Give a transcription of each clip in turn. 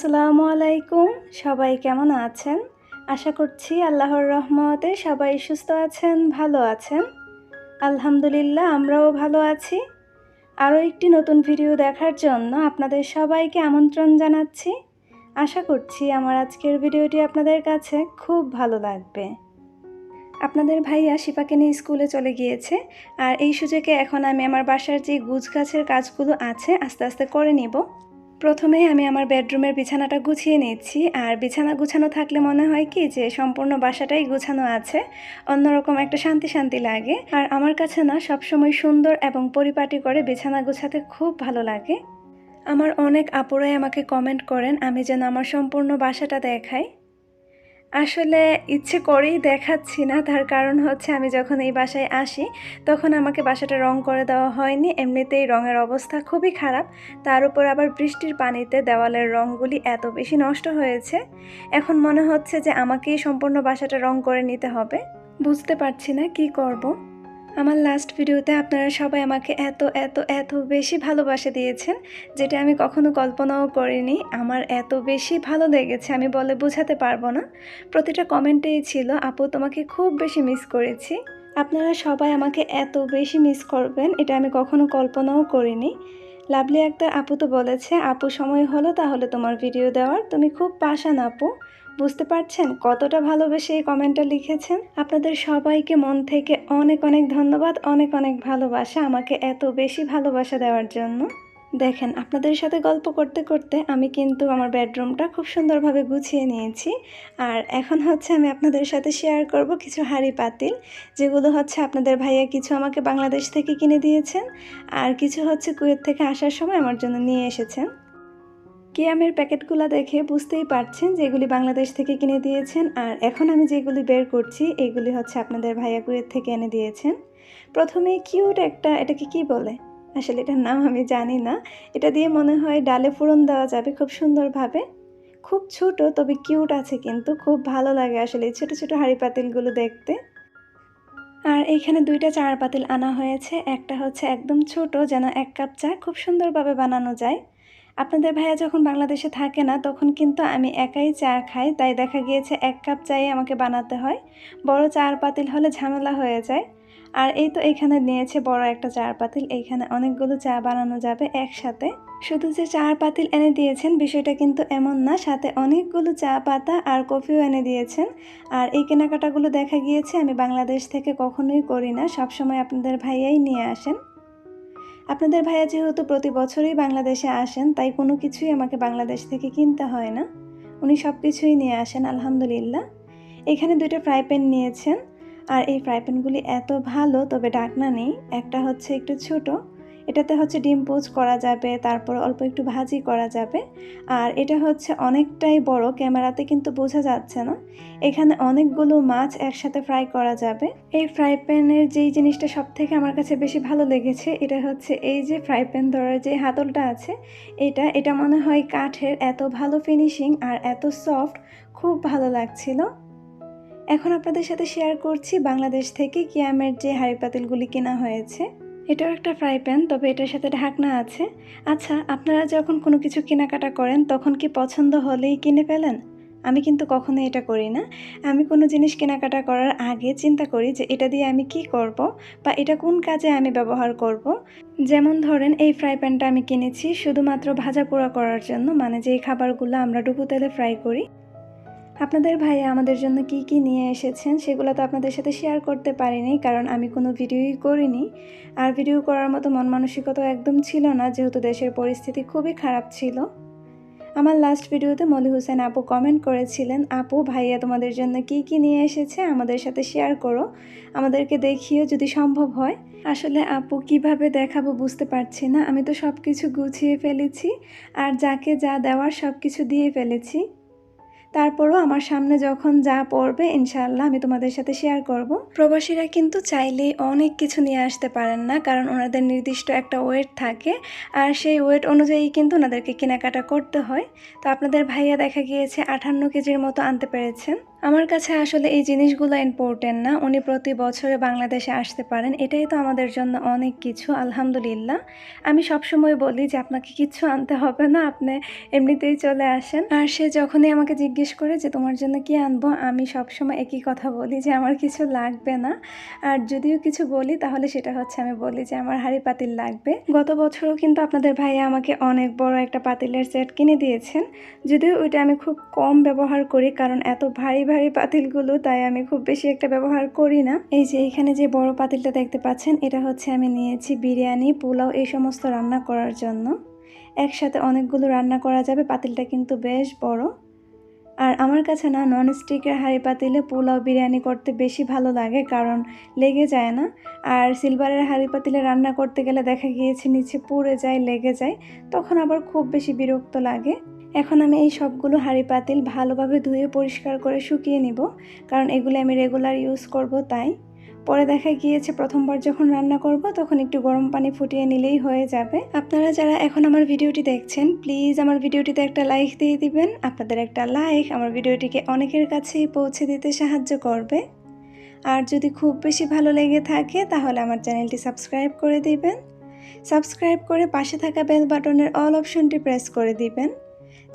আসসালামু আলাইকুম। সবাই কেমন আছেন? আশা করছি আল্লাহর রহমতে সবাই সুস্থ আছেন, ভালো আছেন। আলহামদুলিল্লাহ, আমরাও ভালো আছি। আরও একটি নতুন ভিডিও দেখার জন্য আপনাদের সবাইকে আমন্ত্রণ জানাচ্ছি। আশা করছি আমার আজকের ভিডিওটি আপনাদের কাছে খুব ভালো লাগবে। আপনাদের ভাইয়া শিপাকে নিয়ে স্কুলে চলে গিয়েছে। আর এই সুযোগে এখন আমি আমার বাসার যে গুছ গাছের কাজগুলো আছে, আস্তে আস্তে করে নিব। প্রথমেই আমি আমার বেডরুমের বিছানাটা গুছিয়ে নিচ্ছি আর বিছানা গুছানো থাকলে মনে হয় কি যে সম্পূর্ণ বাসাটাই গুছানো আছে, অন্যরকম একটা শান্তি শান্তি লাগে। আর আমার কাছে না সবসময় সুন্দর এবং পরিপাটি করে বিছানা গুছাতে খুব ভালো লাগে। আমার অনেক আপুরাই আমাকে কমেন্ট করেন, আমি যেন আমার সম্পূর্ণ বাসাটা দেখাই। আসলে ইচ্ছে করেই দেখাচ্ছি না। তার কারণ হচ্ছে আমি যখন এই বাসায় আসি, তখন আমাকে বাসাটা রং করে দেওয়া হয়নি। এমনিতেই রঙের অবস্থা খুবই খারাপ। তার উপর আবার বৃষ্টির পানিতে দেওয়ালের রঙগুলি এত বেশি নষ্ট হয়েছে। এখন মনে হচ্ছে যে আমাকেই সম্পূর্ণ বাসাটা রং করে নিতে হবে। বুঝতে পারছি না কি করব। আমার লাস্ট ভিডিওতে আপনারা সবাই আমাকে এত এত এত বেশি ভালোবাসা দিয়েছেন, যেটা আমি কখনো কল্পনাও করিনি। আমার এত বেশি ভালো লেগেছে, আমি বলে বোঝাতে পারব না। প্রতিটা কমেন্টেই ছিল, আপু, তোমাকে খুব বেশি মিস করেছি। আপনারা সবাই আমাকে এত বেশি মিস করবেন, এটা আমি কখনো কল্পনাও করিনি। লাভলি আক্তার আপু তো বলেছে, আপু, সময় হলো তাহলে তোমার ভিডিও দেওয়ার। তুমি খুব পাশান আপু। বুঝতে পারছেন কতটা ভালোবেসে এই কমেন্টটা লিখেছেন? আপনাদের সবাইকে মন থেকে অনেক অনেক ধন্যবাদ, অনেক অনেক ভালোবাসা আমাকে এত বেশি ভালোবাসা দেওয়ার জন্য। দেখেন, আপনাদের সাথে গল্প করতে করতে আমি কিন্তু আমার বেডরুমটা খুব সুন্দরভাবে গুছিয়ে নিয়েছি। আর এখন হচ্ছে আমি আপনাদের সাথে শেয়ার করব কিছু হাঁড়ি পাতিল, যেগুলো হচ্ছে আপনাদের ভাইয়া কিছু আমাকে বাংলাদেশ থেকে কিনে দিয়েছেন, আর কিছু হচ্ছে কুয়েত থেকে আসার সময় আমার জন্য নিয়ে এসেছেন। কিয়ামের প্যাকেটগুলো দেখে বুঝতেই পারছেন যে এগুলি বাংলাদেশ থেকে কিনে দিয়েছেন। আর এখন আমি যেগুলি বের করছি, এগুলি হচ্ছে আপনাদের ভাইয়া কুয়েত থেকে এনে দিয়েছেন। প্রথমে কিউট একটা, এটাকে কি বলে? আসলে এটার নাম আমি জানি না। এটা দিয়ে মনে হয় ডালে ফোড়ন দেওয়া যাবে খুব সুন্দরভাবে। খুব ছোট, তবে কিউট আছে কিন্তু, খুব ভালো লাগে আসলে এই ছোটো ছোটো হাঁড়ি পাতিলগুলো দেখতে। আর এইখানে দুইটা চার পাতিল আনা হয়েছে, একটা হচ্ছে একদম ছোট যেন এক কাপ চা খুব সুন্দরভাবে বানানো যায়। আপনাদের ভাইয়া যখন বাংলাদেশে থাকে না, তখন কিন্তু আমি একাই চা খাই। তাই দেখা গিয়েছে এক কাপ চাই আমাকে বানাতে হয়। বড় চার পাতিল হলে ঝামেলা হয়ে যায়। আর এই তো এখানে নিয়েছে বড় একটা চার পাতিল। এইখানে অনেকগুলো চা বানানো যাবে একসাথে। শুধু যে চার পাতিল এনে দিয়েছেন, বিষয়টা কিন্তু এমন না। সাথে অনেকগুলো চা পাতা আর কফিও এনে দিয়েছেন। আর এই কেনাকাটাগুলো দেখা গিয়েছে, আমি বাংলাদেশ থেকে কখনোই করি না। সবসময় আপনাদের ভাইয়াই নিয়ে আসেন। আপনাদের ভাইয়া যেহেতু প্রতি বছরই বাংলাদেশে আসেন, তাই কোনো কিছুই আমাকে বাংলাদেশ থেকে কিনতে হয় না। উনি সব কিছুই নিয়ে আসেন, আলহামদুলিল্লাহ। এখানে দুইটা ফ্রাই প্যান নিয়েছেন। আর এই ফ্রাই প্যানগুলি এত ভালো, তবে ডাকনা নেই। একটা হচ্ছে একটু ছোট এটাতে হচ্ছে ডিম পোচ করা যাবে, তারপর অল্প একটু ভাজি করা যাবে। আর এটা হচ্ছে অনেকটাই বড়, ক্যামেরাতে কিন্তু বোঝা যাচ্ছে না। এখানে অনেকগুলো মাছ একসাথে ফ্রাই করা যাবে। এই ফ্রাই প্যানের যেই জিনিসটা সব থেকে আমার কাছে বেশি ভালো লেগেছে, এটা হচ্ছে এই যে ফ্রাই প্যান ধরার যে হাতলটা আছে, এটা এটা মনে হয় কাঠের এত ভালো ফিনিশিং আর এত সফট, খুব ভালো লাগছিল। এখন আপনাদের সাথে শেয়ার করছি বাংলাদেশ থেকে কিয়ামের যে হাঁড়ি পাতিলগুলি কেনা হয়েছে। এটাও একটা ফ্রাই প্যান তবে এটার সাথে ঢাকনা আছে। আচ্ছা আপনারা যখন কোনো কিছু কেনাকাটা করেন, তখন কি পছন্দ হলেই কিনে ফেলেন? আমি কিন্তু কখনোই এটা করি না। আমি কোনো জিনিস কেনাকাটা করার আগে চিন্তা করি যে এটা দিয়ে আমি কি করব বা এটা কোন কাজে আমি ব্যবহার করব। যেমন ধরেন, এই ফ্রাই প্যানটা আমি কিনেছি শুধুমাত্র ভাজা পোড়া করার জন্য মানে যেই খাবারগুলো আমরা ডুবু তেলে ফ্রাই করি। আপনাদের ভাইয়া আমাদের জন্য কি কি নিয়ে এসেছেন সেগুলো তো আপনাদের সাথে শেয়ার করতে পারিনি, কারণ আমি কোনো ভিডিওই করিনি। আর ভিডিও করার মতো মন মানসিকতা একদম ছিল না, যেহেতু দেশের পরিস্থিতি খুবই খারাপ ছিল। আমার লাস্ট ভিডিওতে মলি হোসেন আপু কমেন্ট করেছিলেন, আপু, ভাইয়া তোমাদের জন্য কি কি নিয়ে এসেছে? আমাদের সাথে শেয়ার করো। আমাদেরকে দেখিও যদি সম্ভব হয়। আসলে আপু, কীভাবে দেখাবো বুঝতে পারছি না। আমি তো সব কিছু গুছিয়ে ফেলেছি, আর যাকে যা দেওয়ার সব কিছু দিয়ে ফেলেছি। তারপরও আমার সামনে যখন যা পড়বে, ইনশাআল্লাহ আমি তোমাদের সাথে শেয়ার করব। প্রবাসীরা কিন্তু চাইলেই অনেক কিছু নিয়ে আসতে পারেন না, কারণ ওনাদের নির্দিষ্ট একটা ওয়েট থাকে। আর সেই ওয়েট অনুযায়ী কিন্তু ওনাদেরকে কেনাকাটা করতে হয়। তো আপনাদের ভাইয়া দেখা গিয়েছে আঠান্ন কেজির মতো আনতে পেরেছেন। আমার কাছে আসলে এই জিনিসগুলো ইম্পর্টেন্ট না। উনি প্রতি বছরে বাংলাদেশে আসতে পারেন। এটাই তো আমাদের জন্য অনেক কিছু, আলহামদুলিল্লাহ। আমি সবসময় বলি যে, আপনাকে কিচ্ছু আনতে হবে না। আপনি এমনিতেই চলে আসেন। আর সে যখনই আমাকে জিজ্ঞেস করে যে, তোমার জন্য কি আনব? আমি সবসময় একই কথা বলি যে, আমার কিছু লাগবে না। আর যদিও কিছু বলি, তাহলে সেটা হচ্ছে আমি বলি যে, আমার হাঁড়ি পাতিল লাগবে। গত বছরও কিন্তু আপনাদের ভাইয়া আমাকে অনেক বড় একটা পাতিলের সেট কিনে দিয়েছেন। যদিও ওইটা আমি খুব কম ব্যবহার করি, কারণ এত ভারী ভারী পাতিলগুলো, তাই আমি খুব বেশি একটা ব্যবহার করি না। এই যে এখানে যে বড় পাতিলটা দেখতে পাচ্ছেন, এটা হচ্ছে আমি নিয়েছি বিরিয়ানি, পোলাও, এই সমস্ত রান্না করার জন্য। একসাথে অনেকগুলো রান্না করা যাবে, পাতিলটা কিন্তু বেশ বড়। আর আমার কাছে না নন স্টিকের হাঁড়ি পাতিলে পোলাও বিরিয়ানি করতে বেশি ভালো লাগে, কারণ লেগে যায় না। আর সিলভারের হাঁড়ি পাতিলে রান্না করতে গেলে দেখা গিয়েছে, নিচে পুড়ে যায়, লেগে যায়, তখন আবার খুব বেশি বিরক্ত লাগে। এখন আমি এই সবগুলো হাঁড়ি পাতিল ভালোভাবে ধুয়ে পরিষ্কার করে শুকিয়ে নিব, কারণ এগুলো আমি রেগুলার ইউজ করব তাই। পরে দেখা গিয়েছে প্রথমবার যখন রান্না করব, তখন একটু গরম পানি ফুটিয়ে নিলেই হয়ে যাবে। আপনারা যারা এখন আমার ভিডিওটি দেখছেন প্লিজ আমার ভিডিওটিতে একটা লাইক দিয়ে দিবেন। আপনাদের একটা লাইক আমার ভিডিওটিকে অনেকের কাছেই পৌঁছে দিতে সাহায্য করবে। আর যদি খুব বেশি ভালো লেগে থাকে, তাহলে আমার চ্যানেলটি সাবস্ক্রাইব করে দিবেন। সাবস্ক্রাইব করে পাশে থাকা বেল বাটনের অল অপশনটি প্রেস করে দিবেন।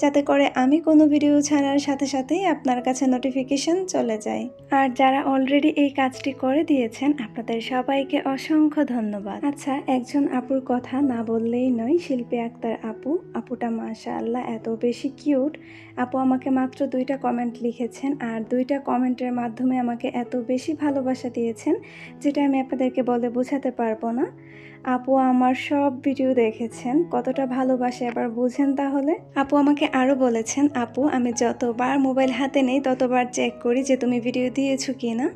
যাতে করে আমি কোনো ভিডিও ছাড়ার সাথে সাথেই আপনার কাছে নোটিফিকেশন চলে যায়। আর যারা অলরেডি এই কাজটি করে দিয়েছেন, আপনাদের সবাইকে অসংখ্য ধন্যবাদ। আচ্ছা একজন আপুর কথা না বললেই নয়, শিল্পী আক্তার আপু। আপুটা মাশা আল্লাহ এত বেশি কিউট আপু আমাকে মাত্র দুইটা কমেন্ট লিখেছেন আর দুইটা কমেন্টের মাধ্যমে আমাকে এত বেশি ভালোবাসা দিয়েছেন যেটা আমি আপনাদেরকে বলে বোঝাতে পারব না। আপু আমার সব ভিডিও দেখেছেন, কতটা ভালোবাসে এবার বুঝেন তাহলে। আপু আমাকে আরও বলেছেন, আপু, আমি যতবার মোবাইল হাতে নেই, ততবার চেক করি যে তুমি ভিডিও দিয়েছ কি না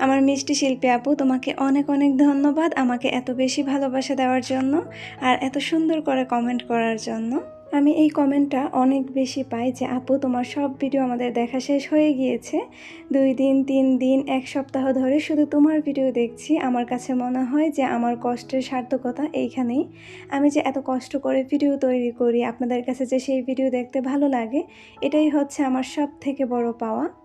আমার মিষ্টি শিল্পী আপু, তোমাকে অনেক অনেক ধন্যবাদ আমাকে এত বেশি ভালোবাসা দেওয়ার জন্য আর এত সুন্দর করে কমেন্ট করার জন্য। আমি এই কমেন্টটা অনেক বেশি পাই যে, আপু, তোমার সব ভিডিও আমাদের দেখা শেষ হয়ে গিয়েছে। দুই দিন, তিন দিন, এক সপ্তাহ ধরে শুধু তোমার ভিডিও দেখছি। আমার কাছে মনে হয় যে, আমার কষ্টের সার্থকতা এইখানেই। আমি যে এত কষ্ট করে ভিডিও তৈরি করি, আপনাদের কাছে যে সেই ভিডিও দেখতে ভালো লাগে, এটাই হচ্ছে আমার সব থেকে বড় পাওয়া।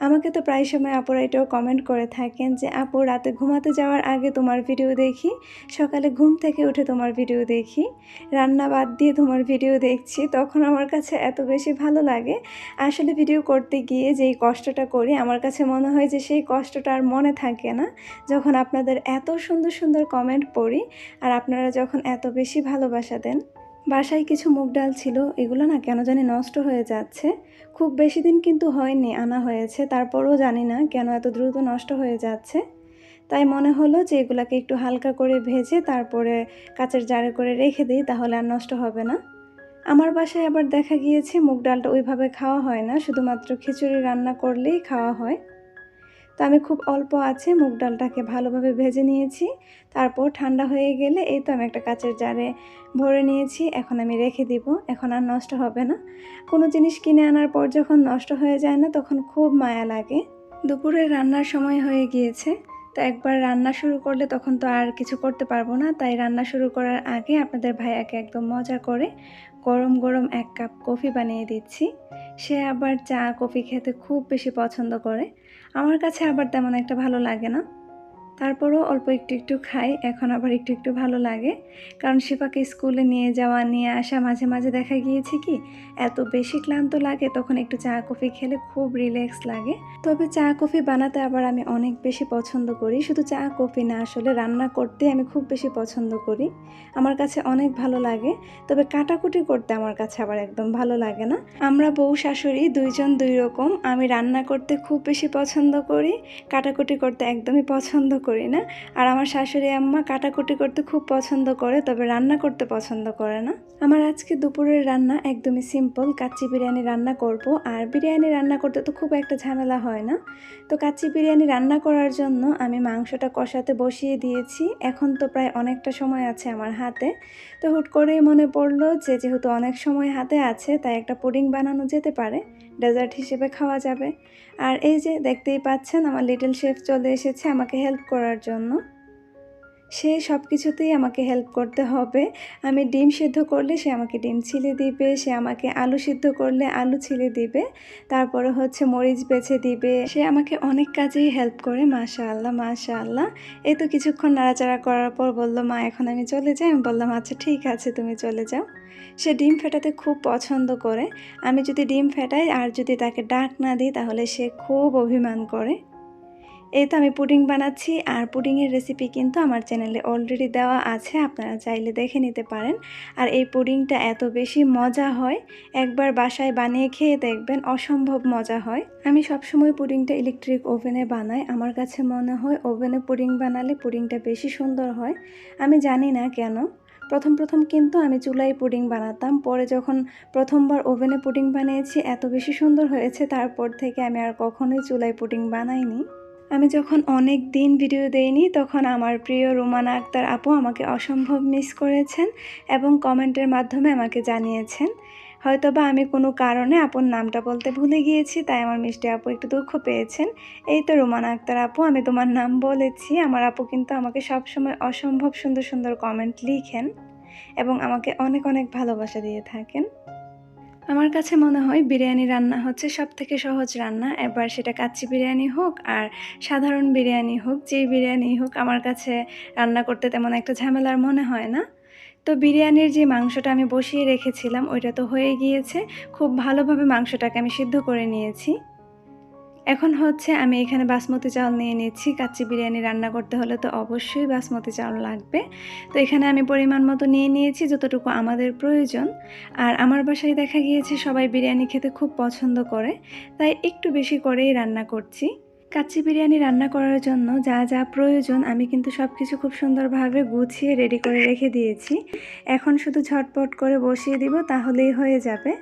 আমাকে তো প্রায় সময় আপুরা এটাও কমেন্ট করে থাকেন যে, আপু, রাতে ঘুমাতে যাওয়ার আগে তোমার ভিডিও দেখি, সকালে ঘুম থেকে উঠে তোমার ভিডিও দেখি, রান্না বাদ দিয়ে তোমার ভিডিও দেখছি। তখন আমার কাছে এত বেশি ভালো লাগে। আসলে ভিডিও করতে গিয়ে যেই কষ্টটা করি, আমার কাছে মনে হয় যে সেই কষ্টটা আর মনে থাকে না। যখন আপনাদের এত সুন্দর সুন্দর কমেন্ট পড়ি, আর আপনারা যখন এত বেশি ভালোবাসা দেন বাসায় কিছু মুগ ডাল ছিল, এগুলো না কেন জানি নষ্ট হয়ে যাচ্ছে। খুব বেশি দিন কিন্তু হয়নি, আনা হয়েছে, তারপরও জানি না কেন এত দ্রুত নষ্ট হয়ে যাচ্ছে। তাই মনে হলো যে এগুলাকে একটু হালকা করে ভেজে তারপরে কাচের জারে করে রেখে দিই, তাহলে আর নষ্ট হবে না। আমার বাসায় আবার দেখা গিয়েছে, মুগ ডালটা ওইভাবে খাওয়া হয় না, শুধুমাত্র খিচুড়ি রান্না করলেই খাওয়া হয়। তো আমি খুব অল্প আছে, মুগ ডালটাকে ভালোভাবে ভেজে নিয়েছি। তারপর ঠান্ডা হয়ে গেলে এই তো আমি একটা কাচের জারে ভরে নিয়েছি, এখন আমি রেখে দিব। এখন আর নষ্ট হবে না। কোনো জিনিস কিনে আনার পর যখন নষ্ট হয়ে যায় না, তখন খুব মায়া লাগে। দুপুরে রান্নার সময় হয়ে গিয়েছে, তো একবার রান্না শুরু করলে তখন তো আর কিছু করতে পারব না। তাই রান্না শুরু করার আগে আপনাদের ভাইয়াকে একদম মজা করে গরম গরম এক কাপ কফি বানিয়ে দিচ্ছি। সে আবার চা, কফি খেতে খুব বেশি পছন্দ করে। আমার কাছে আবার তেমন একটা ভালো লাগে না। তারপরও অল্প একটু একটু খাই, এখন আবার একটু একটু ভালো লাগে। কারণ শিপাকে স্কুলে নিয়ে যাওয়া, নিয়ে আসা, মাঝে মাঝে দেখা গিয়েছে কি, এত বেশি ক্লান্ত লাগে, তখন একটু চা, কফি খেলে খুব রিল্যাক্স লাগে। তবে চা, কফি বানাতে আবার আমি অনেক বেশি পছন্দ করি। শুধু চা, কফি না, আসলে রান্না করতে আমি খুব বেশি পছন্দ করি। আমার কাছে অনেক ভালো লাগে, তবে কাটাকুটি করতে আমার কাছে আবার একদম ভালো লাগে না। আমরা বউ, শাশুড়ি দুইজন দুই রকম, আমি রান্না করতে খুব বেশি পছন্দ করি, কাটাকুটি করতে একদমই পছন্দ করি না। আর আমার শাশুড়ি আম্মা কাটাকুটি করতে খুব পছন্দ করে, তবে রান্না করতে পছন্দ করে না। আমার আজকে দুপুরের রান্না একদমই সিম্পল কাচ্চি বিরিয়ানি রান্না করব, আর বিরিয়ানি রান্না করতে তো খুব একটা ঝামেলা হয় না। তো কাচ্চি বিরিয়ানি রান্না করার জন্য আমি মাংসটা কষাতে বসিয়ে দিয়েছি। এখন তো প্রায় অনেকটা সময় আছে আমার হাতে। তো হুট করেই মনে পড়ল যে যেহেতু অনেক সময় হাতে আছে, তাই একটা পুডিং বানানো যেতে পারে। ডেজার্ট হিসেবে খাওয়া যাবে। আর এই যে দেখতেই পাচ্ছেন আমার লিটল শেফ চলে এসেছে আমাকে হেল্প করার জন্য। সে সব কিছুতেই আমাকে হেল্প করতে হবে। আমি ডিম সিদ্ধ করলে সে আমাকে ডিম ছিলে দিবে, সে আমাকে আলু সিদ্ধ করলে আলু ছিলে দিবে, তারপরে হচ্ছে মরিচ বেছে দিবে। সে আমাকে অনেক কাজেই হেল্প করে মাশা আল্লাহ মাশা আল্লাহ এই তো কিছুক্ষণ নাড়াচাড়া করার পর বলল, মা, এখন আমি চলে যাই? আমি বললাম আচ্ছা ঠিক আছে, তুমি চলে যাও। সে ডিম ফেটাতে খুব পছন্দ করে। আমি যদি ডিম ফেটাই আর যদি তাকে ডাক না দিই, তাহলে সে খুব অভিমান করে। এই তো আমি পুডিং বানাচ্ছি, আর পুডিংয়ের রেসিপি কিন্তু আমার চ্যানেলে অলরেডি দেওয়া আছে, আপনারা চাইলে দেখে নিতে পারেন। আর এই পুডিংটা এত বেশি মজা হয়, একবার বাসায় বানিয়ে খেয়ে দেখবেন অসম্ভব মজা হয়। আমি সবসময় পুডিংটা ইলেকট্রিক ওভেনে বানাই, আমার কাছে মনে হয় ওভেনে পুডিং বানালে পুডিংটা বেশি সুন্দর হয়, আমি জানি না কেন। প্রথম প্রথম কিন্তু আমি চুলায় পুডিং বানাতাম, পরে যখন প্রথমবার ওভেনে পুডিং বানিয়েছি, এত বেশি সুন্দর হয়েছে, তারপর থেকে আমি আর কখনোই চুলায় পুডিং বানাইনি। আমি যখন অনেক দিন ভিডিও দেইনি, তখন আমার প্রিয় রোমানা আক্তার আপু আমাকে অসম্ভব মিস করেছেন এবং কমেন্টের মাধ্যমে আমাকে জানিয়েছেন। হয়তোবা আমি কোনো কারণে আপুর নামটা বলতে ভুলে গিয়েছি, তাই আমার মিষ্টি আপু একটু দুঃখ পেয়েছেন। এই তো রোমানা আক্তার আপু, আমি তোমার নাম বলেছি। আমার আপু কিন্তু আমাকে সবসময় অসম্ভব সুন্দর সুন্দর কমেন্ট লিখেন এবং আমাকে অনেক অনেক ভালোবাসা দিয়ে থাকেন। আমার কাছে মনে হয় বিরিয়ানি রান্না হচ্ছে সব থেকে সহজ রান্না। এবার সেটা কাচ্চি বিরিয়ানি হোক আর সাধারণ বিরিয়ানি হোক যেই বিরিয়ানি হোক, আমার কাছে রান্না করতে তেমন একটা ঝামেলার মনে হয় না। তো বিরিয়ানির যে মাংসটা আমি বসিয়ে রেখেছিলাম, ওইটা তো হয়ে গিয়েছে। খুব ভালোভাবে মাংসটাকে আমি সিদ্ধ করে নিয়েছি। এখন হচ্ছে আমি এখানে বাসমতি চাউল নিয়ে নিচ্ছি। কাচ্চি বিরিয়ানি রান্না করতে হলে তো অবশ্যই বাসমতি চাউল লাগবে। তো এখানে আমি পরিমাণ মতো নিয়ে নিয়েছি, যতটুকু আমাদের প্রয়োজন। আর আমার বাসায় দেখা গিয়েছে, সবাই বিরিয়ানি খেতে খুব পছন্দ করে। তাই একটু বেশি করেই রান্না করছি। কাচ্চি বিরিয়ানি রান্না করার জন্য যা যা প্রয়োজন, আমি কিন্তু সব কিছু খুব সুন্দরভাবে গুছিয়ে রেডি করে রেখে দিয়েছি। এখন শুধু ঝটপট করে বসিয়ে দিব, তাহলেই হয়ে যাবে।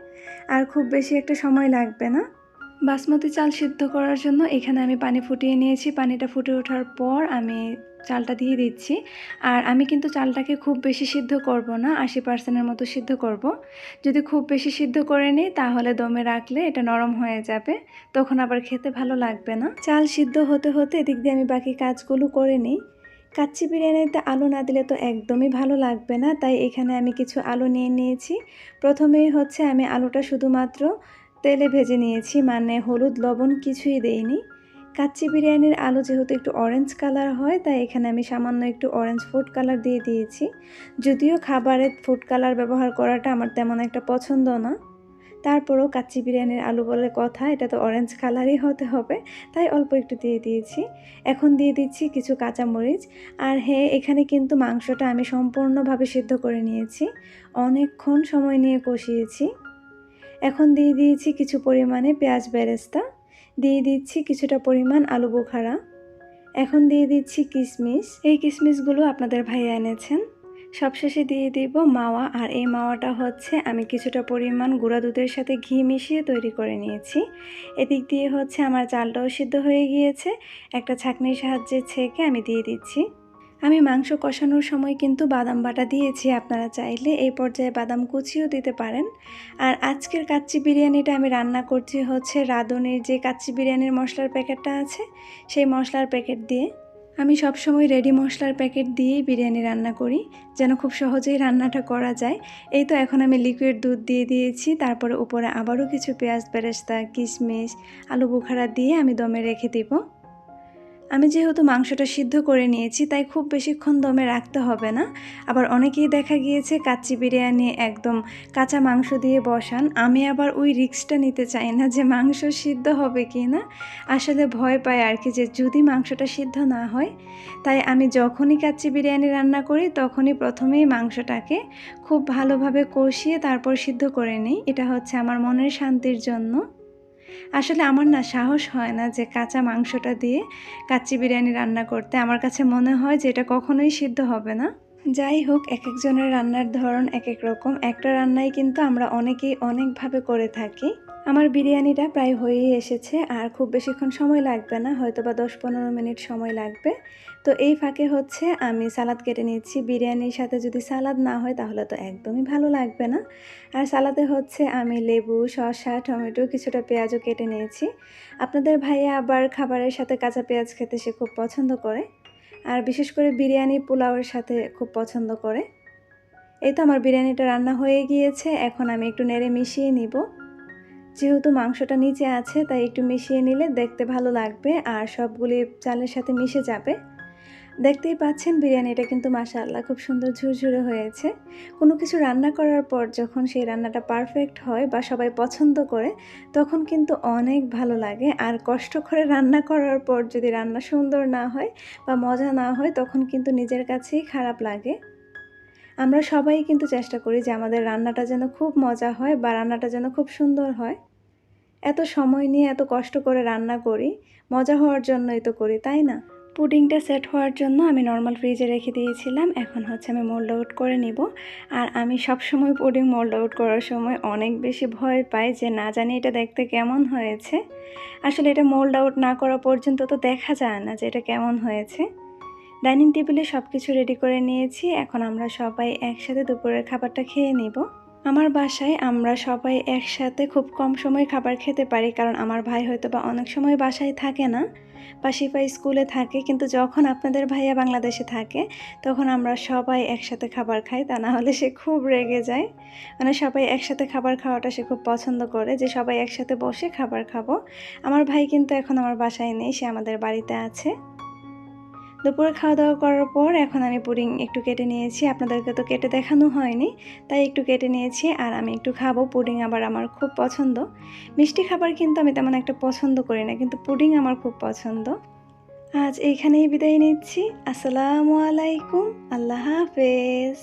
আর খুব বেশি একটা সময় লাগবে না। বাসমতি চাল সিদ্ধ করার জন্য এখানে আমি পানি ফুটিয়ে নিয়েছি। পানিটা ফুটে ওঠার পর আমি চালটা দিয়ে দিচ্ছি। আর আমি কিন্তু চালটাকে খুব বেশি সিদ্ধ করব না, আশি পার্সেন্টের মতো সিদ্ধ করব। যদি খুব বেশি সিদ্ধ করে নিই, তাহলে দমে রাখলে এটা নরম হয়ে যাবে, তখন আবার খেতে ভালো লাগবে না। চাল সিদ্ধ হতে হতে এদিক দিয়ে আমি বাকি কাজগুলো করে নিই। কাচ্চি বিরিয়ানিতে আলু না দিলে তো একদমই ভালো লাগবে না, তাই এখানে আমি কিছু আলু নিয়ে নিয়েছি। প্রথমেই হচ্ছে আমি আলুটা শুধুমাত্র তেলে ভেজে নিয়েছি মানে হলুদ, লবণ কিছুই দেইনি। কাচ্চি বিরিয়ানির আলু যেহেতু একটু অরেঞ্জ কালার হয়, তাই এখানে আমি সামান্য একটু অরেঞ্জ ফুড কালার দিয়ে দিয়েছি। যদিও খাবারে ফুড কালার ব্যবহার করাটা আমার তেমন একটা পছন্দ না। তারপরেও কাচ্চি বিরিয়ানির আলু বলে কথা, এটা তো অরেঞ্জ কালারই হতে হবে, তাই অল্প একটু দিয়ে দিয়েছি। এখন দিয়ে দিচ্ছি কিছু কাঁচামরিচ। আর হ্যাঁ এখানে কিন্তু মাংসটা আমি সম্পূর্ণভাবে সিদ্ধ করে নিয়েছি। অনেকক্ষণ সময় নিয়ে কষিয়েছি। এখন দিয়ে দিয়েছি কিছু পরিমাণে পেঁয়াজ বেরেস্তা, দিয়ে দিচ্ছি কিছুটা পরিমাণ আলু বোখারা, এখন দিয়ে দিচ্ছি কিশমিশ এই কিশমিশগুলো আপনাদের ভাইয়া এনেছেন। সবশেষে দিয়ে দিব মাওয়া, আর এই মাওয়াটা হচ্ছে আমি কিছুটা পরিমাণ গুঁড়া দুধের সাথে ঘি মিশিয়ে তৈরি করে নিয়েছি। এদিক দিয়ে হচ্ছে আমার চালটাও সিদ্ধ হয়ে গিয়েছে। একটা ছাঁকনির সাহায্যে ছেঁকে আমি দিয়ে দিচ্ছি। আমি মাংস কষানোর সময় কিন্তু বাদাম বাটা দিয়েছি, আপনারা চাইলে এই পর্যায়ে বাদাম কুচিও দিতে পারেন। আর আজকের কাচ্চি বিরিয়ানিটা আমি রান্না করছি হচ্ছে রাঁধুনির যে কাচ্চি বিরিয়ানির মশলার প্যাকেটটা আছে, সেই মশলার প্যাকেট দিয়ে। আমি সবসময় রেডি মশলার প্যাকেট দিয়েই বিরিয়ানি রান্না করি, যেন খুব সহজেই রান্নাটা করা যায়। এই তো এখন আমি লিকুইড দুধ দিয়ে দিয়েছি, তারপরে উপরে আবারও কিছু পেঁয়াজ, বেরেস্তা, কিশমিশ, আলু বুখারা দিয়ে আমি দমে রেখে দিব। আমি যেহেতু মাংসটা সিদ্ধ করে নিয়েছি, তাই খুব বেশিক্ষণ দমে রাখতে হবে না। আবার অনেকেই দেখা গিয়েছে কাচ্চি বিরিয়ানি একদম কাঁচা মাংস দিয়ে বসান। আমি আবার ওই রিক্সটা নিতে চাই না যে মাংস সিদ্ধ হবে কি না আসলে ভয় পাই আর কি যে যদি মাংসটা সিদ্ধ না হয়, তাই আমি যখনই কাচ্চি বিরিয়ানি রান্না করি, তখনই প্রথমেই মাংসটাকে খুব ভালোভাবে কষিয়ে তারপর সিদ্ধ করে নিই। এটা হচ্ছে আমার মনের শান্তির জন্য। আসলে আমার না সাহস হয় না যে কাঁচা মাংসটা দিয়ে কাচ্চি বিরিয়ানি রান্না করতে। আমার কাছে মনে হয় যে এটা কখনোই সিদ্ধ হবে না। যাই হোক এক একজনের রান্নার ধরন এক এক রকম। একটা রান্নাই কিন্তু আমরা অনেকেই অনেকভাবে করে থাকি। আমার বিরিয়ানিটা প্রায় হয়েই এসেছে, আর খুব বেশিক্ষণ সময় লাগবে না হয়তো বা দশ পনেরো মিনিট সময় লাগবে। তো এই ফাঁকে হচ্ছে আমি সালাদ কেটে নিচ্ছি বিরিয়ানির সাথে যদি সালাদ না হয় তাহলে তো একদমই ভালো লাগবে না। আর সালাদে হচ্ছে আমি লেবু, শসা, টমেটো কিছুটা পেঁয়াজও কেটে নিয়েছি। আপনাদের ভাইয়া আবার খাবারের সাথে কাঁচা পেঁয়াজ খেতে সে খুব পছন্দ করে। আর বিশেষ করে বিরিয়ানি পোলাওয়ের সাথে খুব পছন্দ করে। এই তো আমার বিরিয়ানিটা রান্না হয়ে গিয়েছে। এখন আমি একটু নেড়ে মিশিয়ে নিব। যেহেতু মাংসটা নিচে আছে, তাই একটু মিশিয়ে নিলে দেখতে ভালো লাগবে। আর সবগুলি চালের সাথে মিশে যাবে। দেখতেই পাচ্ছেন বিরিয়ানিটা কিন্তু মাশাআল্লাহ খুব সুন্দর ঝুরঝুরে হয়েছে। কোনো কিছু রান্না করার পর যখন সেই রান্নাটা পারফেক্ট হয় বা সবাই পছন্দ করে, তখন কিন্তু অনেক ভালো লাগে। আর কষ্ট করে রান্না করার পর যদি রান্না সুন্দর না হয় বা মজা না হয়, তখন কিন্তু নিজের কাছেই খারাপ লাগে। আমরা সবাই কিন্তু চেষ্টা করি যে আমাদের রান্নাটা যেন খুব মজা হয় বা রান্নাটা যেন খুব সুন্দর হয়। এত সময় নিয়ে এত কষ্ট করে রান্না করি, মজা হওয়ার জন্যই তো করি, তাই না? পুডিংটা সেট হওয়ার জন্য আমি নর্মাল ফ্রিজে রেখে দিয়েছিলাম। এখন হচ্ছে আমি মোল্ড আউট করে নিব। আর আমি সব সময় পুডিং মোল্ড আউট করার সময় অনেক বেশি ভয় পাই যে না জানি এটা দেখতে কেমন হয়েছে। আসলে এটা মোল্ড আউট না করা পর্যন্ত তো দেখা যায় না যে এটা কেমন হয়েছে। ডাইনিং টেবিলে সব কিছু রেডি করে নিয়েছি। এখন আমরা সবাই একসাথে দুপুরের খাবারটা খেয়ে নিব। আমার বাসায় আমরা সবাই একসাথে খুব কম সময় খাবার খেতে পারি, কারণ আমার ভাই হয়তো বা অনেক সময় বাসায় থাকে না। সিপাই স্কুলে থাকে, কিন্তু যখন আপনাদের ভাইয়া বাংলাদেশে থাকে, তখন আমরা সবাই একসাথে খাবার খাই, তা না হলে সে খুব রেগে যায়। মানে সবাই একসাথে খাবার খাওয়াটা সে খুব পছন্দ করে, যে সবাই একসাথে বসে খাবার খাব। আমার ভাই কিন্তু এখন আমার বাসায় নেই, সে আমাদের বাড়িতে আছে। দুপুরে খাওয়া দাওয়া করার পর এখন আমি পুডিং একটু কেটে নিয়েছি। আপনাদেরকে তো কেটে দেখানো হয়নি, তাই একটু কেটে নিয়েছি আর আমি একটু খাব। পুডিং আবার আমার খুব পছন্দ। মিষ্টি খাবার কিন্তু আমি তেমন একটা পছন্দ করি না, কিন্তু পুডিং আমার খুব পছন্দ। আজ এইখানেই বিদায় নিচ্ছি। আসসালামু আলাইকুম। আল্লাহ হাফেজ।